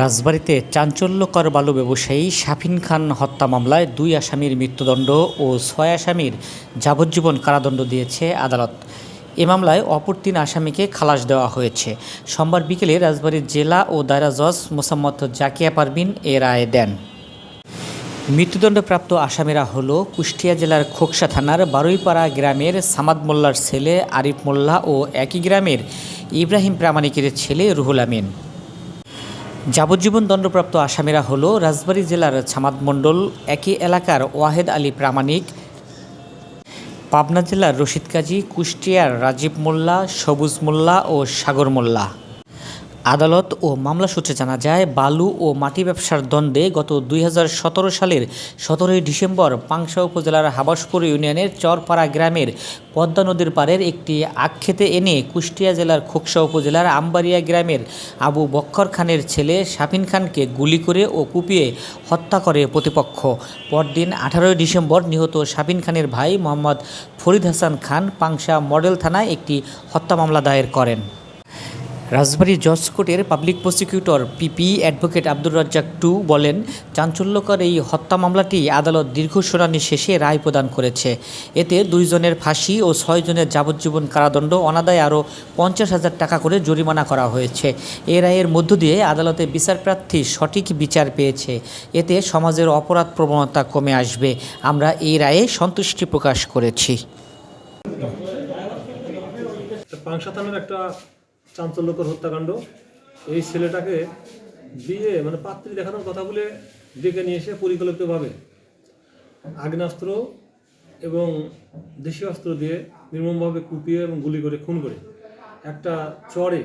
রাজবাড়ীতে চাঞ্চল্যকর বালু ব্যবসায়ী শাফিন খান হত্যা মামলায় দুই আসামির মৃত্যুদণ্ড ও ছয় আসামির যাবজ্জীবন কারাদণ্ড দিয়েছে আদালত। এ মামলায় অপর তিন আসামিকে খালাস দেওয়া হয়েছে। সোমবার বিকেলে রাজবাড়ীর জেলা ও দায়রা জজ মোসাম্মদ জাকিয়া পারবিন এ রায় দেন। মৃত্যুদণ্ডপ্রাপ্ত আসামিরা হল কুষ্টিয়া জেলার খোকসা থানার বারুইপাড়া গ্রামের সামাদ মোল্লার ছেলে আরিফ মোল্লা ও একই গ্রামের ইব্রাহিম প্রামাণিকের ছেলে রুহুল আমিন। যাবজ্জীবন দণ্ডপ্রাপ্ত আসামিরা হল রাজবাড়ী জেলার ছামাদ মণ্ডল, একই এলাকার ওয়াহেদ আলী প্রামাণিক, পাবনা জেলার রশিদ কাজী, কুষ্টিয়ার রাজীব মোল্লা, সবুজ মোল্লা ও সাগর মোল্লা। আদালত ও মামলা সূত্রে জানা যায়, বালু ও মাটি ব্যবসার দ্বন্দ্বে গত দুই হাজার সতেরো সালের সতেরোই ডিসেম্বর পাংশা উপজেলার হাবাসপুর ইউনিয়নের চরপাড়া গ্রামের পদ্মা নদীর পাড়ের একটি আক্ষেতে এনে কুষ্টিয়া জেলার খোকসা উপজেলার আম্বারিয়া গ্রামের আবু বক্কর খানের ছেলে শাফিন খানকে গুলি করে ও কুপিয়ে হত্যা করে প্রতিপক্ষ। পরদিন আঠারোই ডিসেম্বর নিহত শাফিন খানের ভাই মোহাম্মদ ফরিদ হাসান খান পাংশা মডেল থানায় একটি হত্যা মামলা দায়ের করেন। রাজবাড়ী জজ কোর্টের public prosecutor PP advocate Abdur Razzak two বলেন, চাঞ্চল্যকর এই হত্যা মামলাটি আদালত দীর্ঘ শুনানি শেষে রায় প্রদান করেছে। এতে দুইজনের ফাঁসি ও ছয়জনের যাবজ্জীবন কারাদণ্ড, অনাদায় আরও পঞ্চাশ হাজার টাকা করে জরিমানা করা হয়েছে। এ রায়ের মধ্য দিয়ে আদালতে বিচারপ্রার্থী সঠিক বিচার পেয়েছে। এতে সমাজের অপরাধ প্রবণতা কমে আসবে। আমরা এই রায়ে সন্তুষ্টি প্রকাশ করেছি। একটা চাঞ্চল্যকর হত্যাকাণ্ড। এই ছেলেটাকে বিয়ে মানে পাত্রী দেখানোর কথা বলে ডেকে নিয়ে এসে পরিকল্পিতভাবে আগ্নেয়াস্ত্র এবং দেশীয় অস্ত্র দিয়ে নির্মমভাবে কুপিয়ে এবং গুলি করে, খুন করে। একটা চড়ে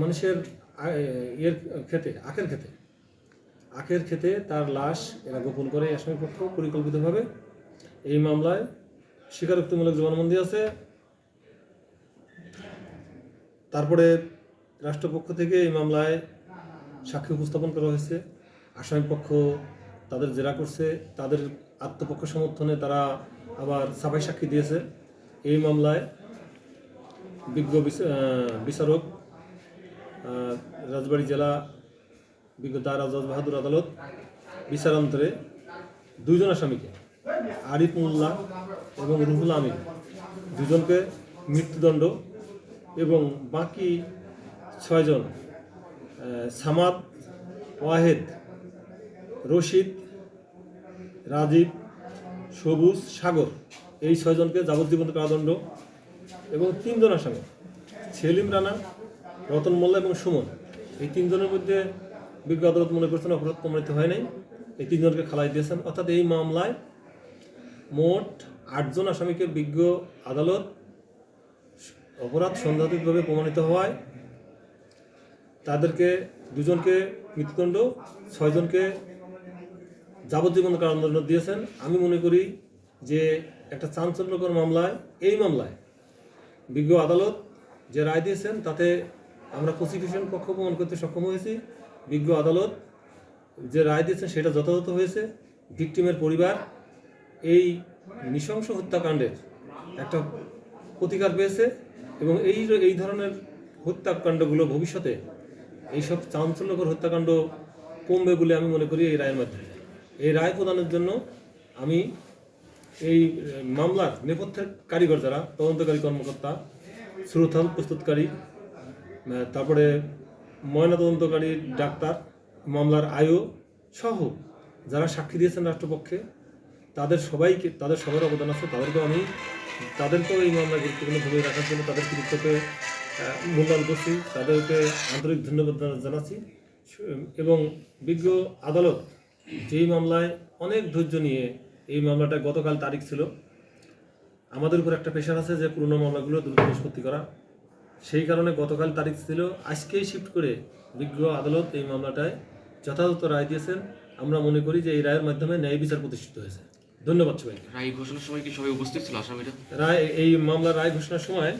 মানুষের এর খেতে আখের খেতে আখের খেতে তার লাশ এরা গোপন করে আসামি পক্ষ পরিকল্পিতভাবে। এই মামলায় স্বীকারোক্তিমূলক জবানবন্দি আছে। তারপরে রাষ্ট্রপক্ষ থেকে এই মামলায় সাক্ষী উপস্থাপন করা হয়েছে। আসামি পক্ষ তাদের জেরা করছে, তাদের আত্মপক্ষ সমর্থনে তারা আবার সাফাই সাক্ষী দিয়েছে। এই মামলায় বিজ্ঞ বিচ- বিচারক রাজবাড়ী জেলা বিজ্ঞ দারা জজ বাহাদুর আদালত, বিচারান্তরে দুইজন আসামিকে, আরিফ মোল্লা এবং রুহুল আমিন, দুজনকে মৃত্যুদণ্ড এবং বাকি ছয়জন সামাদ, ওয়াহেদ, রশিদ, রাজীব, সবুজ, সাগর, এই ছয়জনকে যাবজ্জীবন কারাদণ্ড এবং তিনজন আসামি, সেলিম রানা, রতন মোল্লা এবং সুমন। এই তিনজনের মধ্যে বিজ্ঞ আদালত মনে করছেন অপরাধ প্রমাণিত হয় নাই। এই তিনজনকে খালাই দিয়েছেন। অর্থাৎ এই মামলায় মোট আটজন আসামিকে বিজ্ঞ আদালত অপরাধ সন্দেহাতীতভাবে প্রমাণিত হওয়ায় তাদেরকে দুজনকে মৃত্যুদণ্ড, ছয়জনকে যাবজ্জীবন কারাদণ্ড দিয়েছেন। আমি মনে করি যে একটা চাঞ্চল্যকর মামলায়, এই মামলায় বিজ্ঞ আদালত যে রায় দিয়েছেন, তাতে আমরা প্রসিকিউশন পক্ষ প্রমাণ করতে সক্ষম হয়েছি। বিজ্ঞ আদালত যে রায় দিয়েছেন, সেটা যথাযথ হয়েছে। ভিকটিমের পরিবার এই নৃশংস হত্যাকাণ্ডের একটা প্রতিকার পেয়েছে। এবং এই এই ধরনের হত্যাকাণ্ডগুলো ভবিষ্যতে, এইসব চাঞ্চল্যকর হত্যাকাণ্ড কমবে বলে আমি মনে করি এই রায়ের মাধ্যমে। এই রায় প্রদানের জন্য আমি এই মামলার নেপথ্যের কারিগর যারা, তদন্তকারী কর্মকর্তা শ্রোথাল প্রস্তুতকারী তারপরে ময়নাতদন্তকারী ডাক্তার, মামলার আয়ু সহ যারা সাক্ষী দিয়েছেন রাষ্ট্রপক্ষে, তাদের সবাইকে, তাদের সবার অবদান আছে, তাদেরকেও আমি তাদেরকেও এই মামলায় গুরুত্বপূর্ণ ভূমিকা রাখার জন্য তাদের কৃতিত্বকে মূল্যায়ন করছি। তাদেরকে আন্তরিক ধন্যবাদ জানাচ্ছি। এবং বিজ্ঞ আদালত যেই মামলায় অনেক ধৈর্য নিয়ে এই মামলাটা গতকাল তারিখ ছিল, আমাদের উপর একটা প্রেশার আছে যে পুরনো মামলাগুলো দ্রুত নিষ্পত্তি করা। সেই কারণে গতকাল তারিখ ছিল। আজকেই শিফট করে বিজ্ঞ আদালত এই মামলাটায় যথাযথ রায় দিয়েছেন। আমরা মনে করি যে এই রায়ের মাধ্যমে ন্যায় বিচার প্রতিষ্ঠিত হয়েছে। ধন্যবাদ সবাইকে। রায় ঘোষণার সময় কি সবাই উপস্থিত ছিল? আসামিরা রায় এই মামলার রায় ঘোষণার সময়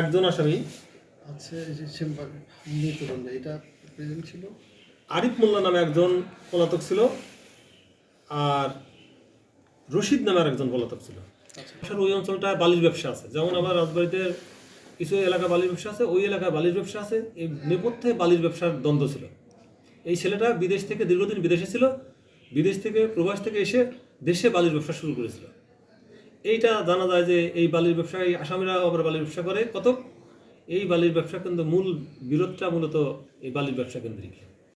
একজন আসামি। আছে এই যে চেম্বার মৃত্যুদণ্ড এটা প্রেজেন্ট ছিল? আরিফ মোল্লা নামে একজন পলাতক ছিল আর রশিদ নামে আর একজন পলাতক ছিল। আসলে ওই অঞ্চলটায় বালির ব্যবসা আছে। যেমন আবার রাজবাড়িতে কিছু এলাকা বালির ব্যবসা আছে ওই এলাকায় বালির ব্যবসা আছে এই নেপথ্যে বালির ব্যবসার দ্বন্দ্ব ছিল। এই ছেলেটা বিদেশ থেকে দীর্ঘদিন বিদেশে ছিল বিদেশ থেকে, প্রবাস থেকে এসে দেশে বালির ব্যবসা শুরু করেছিল। এইটা জানা যায় যে এই বালির ব্যবসা এই আসামিরা আবার বালির ব্যবসা করে। কত এই বালির ব্যবসা কিন্তু মূল বিরোধটা মূলত এই বালির ব্যবসা কেন্দ্রিক।